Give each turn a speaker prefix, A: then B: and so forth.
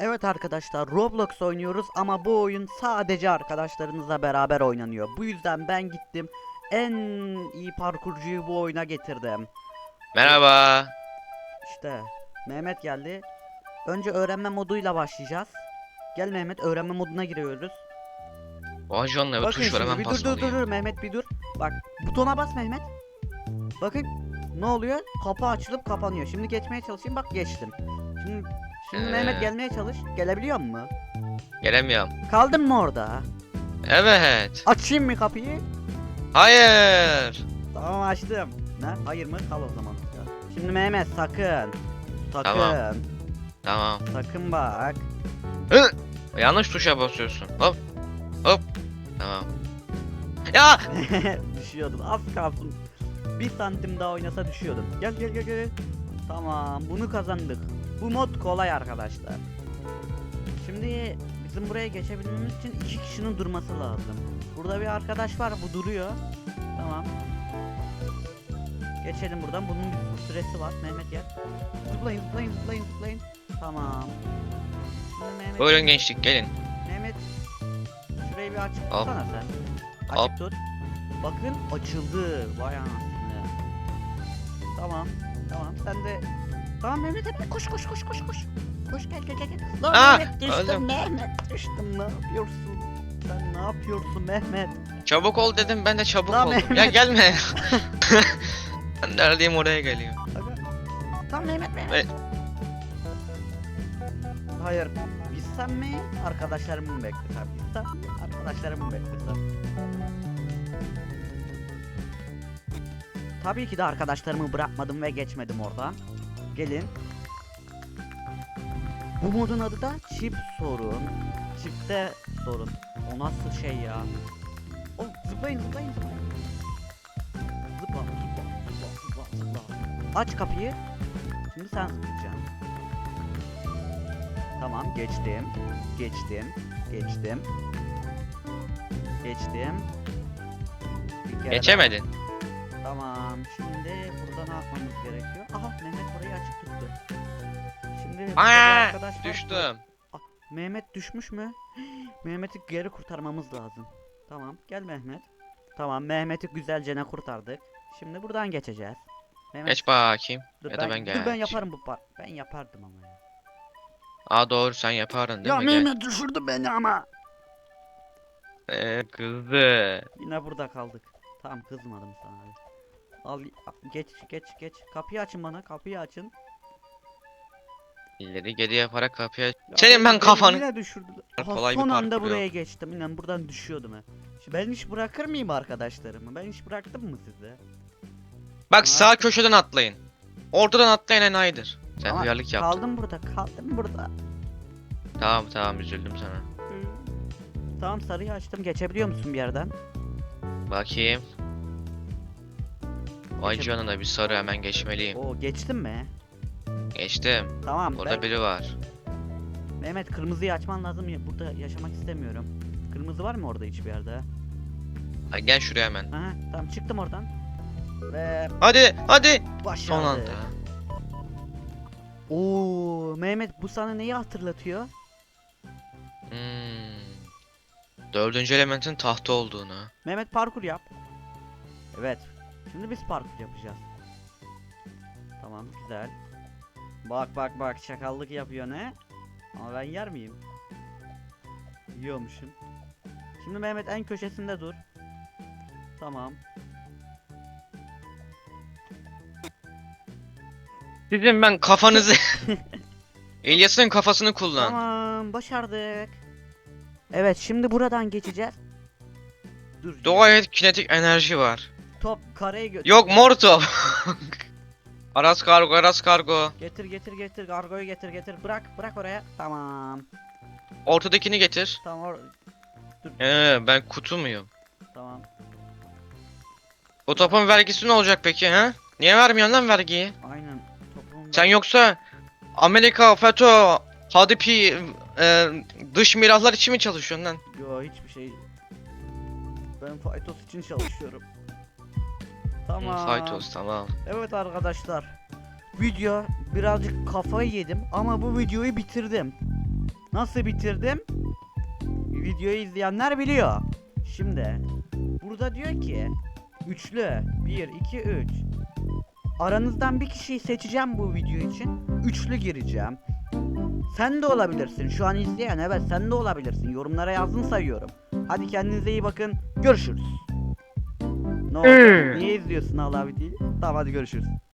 A: Evet arkadaşlar Roblox oynuyoruz ama bu oyun sadece arkadaşlarınızla beraber oynanıyor. Bu yüzden ben gittim en iyi parkurcuyu bu oyuna getirdim.
B: Merhaba.
A: İşte Mehmet geldi. Önce öğrenme moduyla başlayacağız. Gel Mehmet öğrenme moduna giriyoruz.
B: Canına bir
A: Bakın
B: tuş var
A: şimdi
B: hemen
A: bir dur dur dur
B: basmalıyım.
A: dur Mehmet bir dur. Bak butona bas Mehmet. Bakın ne oluyor? Kapı açılıp kapanıyor. Şimdi geçmeye çalışayım bak geçtim. Şimdi şimdi
B: Ee.
A: Mehmet gelmeye çalış. Gelebiliyor mu?
B: Gelemiyorum.
A: Kaldın mı orada?
B: Evet.
A: Açayım mı kapıyı?
B: Hayır.
A: Tamam açtım. Ne? Hayır mı? Kal o zaman. Şimdi Mehmet sakın. Sakın.
B: Tamam. Tamam.
A: Sakın bak.
B: Hı! Yanlış tuşa basıyorsun. Hop. Hop. Tamam. Ya!
A: düşüyordun. Az kalsın. Bir santim daha oynasa düşüyordun. Gel gel gel gel. Tamam bunu kazandık. Bu mod kolay arkadaşlar. Şimdi bizim buraya geçebilmemiz için iki kişinin durması lazım. Burada bir arkadaş var bu duruyor. Tamam. Geçelim buradan. Bunun bir süresi var. Mehmet gel. Zıplayın zıplayın zıplayın zıplayın. Tamam. Şimdi Mehmet,
B: Buyurun gençlik gelin.
A: Mehmet şurayı bir açık
B: Hop.
A: tutsana sen. Açık
B: Hop.
A: tut. Bakın açıldı. Vay anasını. Tamam. Tamam sen de Tamam Mehmet hemen koş koş koş koş koş. Koş gel gel gel. gel. Lan
B: Ah,
A: Mehmet düştüm
B: öldüm.
A: Mehmet düştüm ne yapıyorsun? Sen ne yapıyorsun Mehmet?
B: Çabuk ol dedim ben de çabuk
A: Lan
B: oldum. Ya
A: Mehmet.
B: gelme. ben neredeyim oraya geliyor.
A: Aga. Tamam Mehmet Mehmet. Hayır. Biz sen mi? Arkadaşlarımı mı beklesem? Biz sen mi? Arkadaşlarımı mı beklesem? Tabii ki de arkadaşlarımı bırakmadım ve geçmedim oradan. Gelin. Bu modun adı da çift sorun. Çifte sorun. O nasıl şey ya? Oh zıplayın zıplayın zıplayın. Zıpla zıpla zıpla zıpla zıpla. Aç kapıyı. Şimdi sen zıplayacaksın. Tamam geçtim. Geçtim. Geçtim. Geçtim. Bir kere daha.
B: Geçemedin.
A: Tamam. Şimdi burada ne yapmamız gerekiyor? Aha Mehmet orayı açık tuttu. Şimdi
B: Aa,
A: arkadaş var.
B: düştüm.
A: Mehmet düşmüş mü? Mehmet'i geri kurtarmamız lazım. Tamam gel Mehmet. Tamam Mehmet'i güzelce ne kurtardık. Şimdi buradan geçeceğiz. Mehmet
B: Geç bakayım.
A: dur
B: ya da ben
A: dur ben yaparım bu par. Ben yapardım ama ya.
B: Aa doğru sen yaparın değil
A: Ya
B: mi? Gel.
A: Mehmet düşürdü beni ama.
B: Ee, kızdı.
A: Yine burada kaldık. Tamam kızmadım sana. hadi. Al geç geç geç. Kapıyı açın bana. Kapıyı açın.
B: İleri geri yaparak kapıya...
A: Ya
B: Senin ben kafanı...
A: Yine düşürdüler. Aha,
B: Kolay bir
A: son anda
B: parkur
A: buraya
B: yok.
A: geçtim. İnan buradan düşüyordum ha. Şimdi Ben hiç bırakır mıyım arkadaşlarımı? Ben hiç bıraktım mı size?
B: Bak sağ köşeden atlayın. Oradan atlayan enayidir. Sen
A: Ama
B: hıyarlık yaptın.
A: Kaldım burada. Kaldım burada.
B: Tamam tamam üzüldüm sana.
A: Tamam sarıyı açtım. Geçebiliyor musun bir yerden?
B: Bakayım. Vay canına bir sarı hemen geçmeliyim.
A: Oo geçtin mi?
B: Geçtim.
A: Tamam.
B: Orada
A: ben-
B: biri var.
A: Mehmet kırmızıyı açman lazım. Burada yaşamak istemiyorum. Kırmızı var mı orada hiçbir yerde?
B: Ha, gel şuraya hemen.
A: Aha tamam çıktım oradan. Ve
B: Hadi hadi.
A: başardık.
B: Son anda.
A: Oo Mehmet bu sana neyi hatırlatıyor?
B: Hmm. Dördüncü elementin tahta olduğunu.
A: Mehmet parkur yap. Evet. Şimdi biz parkur yapacağız. Tamam güzel. Bak bak bak çakallık yapıyor ne? Ama ben yer miyim? Yiyormuşum. Şimdi Mehmet en köşesinde dur. Tamam.
B: Sizin ben kafanızı... İlyas'ın kafasını kullan.
A: Tamam başardık. Evet şimdi buradan geçeceğiz. Dur.
B: Et kinetik enerji var.
A: Top kareyi götür.
B: Yok mor top. Aras kargo, Aras kargo.
A: Getir getir getir gargoyu getir getir. Bırak bırak oraya. Tamam.
B: Ortadakini getir.
A: Tamam or-
B: Ee, ben kutu muyum?
A: tamam.
B: O topun vergisi ne olacak peki ha? Niye vermiyorsun lan vergiyi?
A: Aynen. Topum
B: Sen yoksa Amerika, FETÖ, HDP, e, dış mirahlar için mi çalışıyorsun lan?
A: Yo hiçbir şey. Ben Faytos için çalışıyorum. Tamam.
B: Olsun tamam.
A: Evet arkadaşlar. Video birazcık kafayı yedim ama bu videoyu bitirdim. nasıl bitirdim? Videoyu izleyenler biliyor. Şimdi burada diyor ki üçlü 1 2 3 Aranızdan bir kişiyi seçeceğim bu video için. Üçlü gireceğim. Sen de olabilirsin. Şu an izleyen evet sen de olabilirsin. Yorumlara yazdın sayıyorum. Hadi kendinize iyi bakın. Görüşürüz. Ne oldu?
C: Hmm.
A: Niye izliyorsun Allah videoyu? Tamam hadi görüşürüz.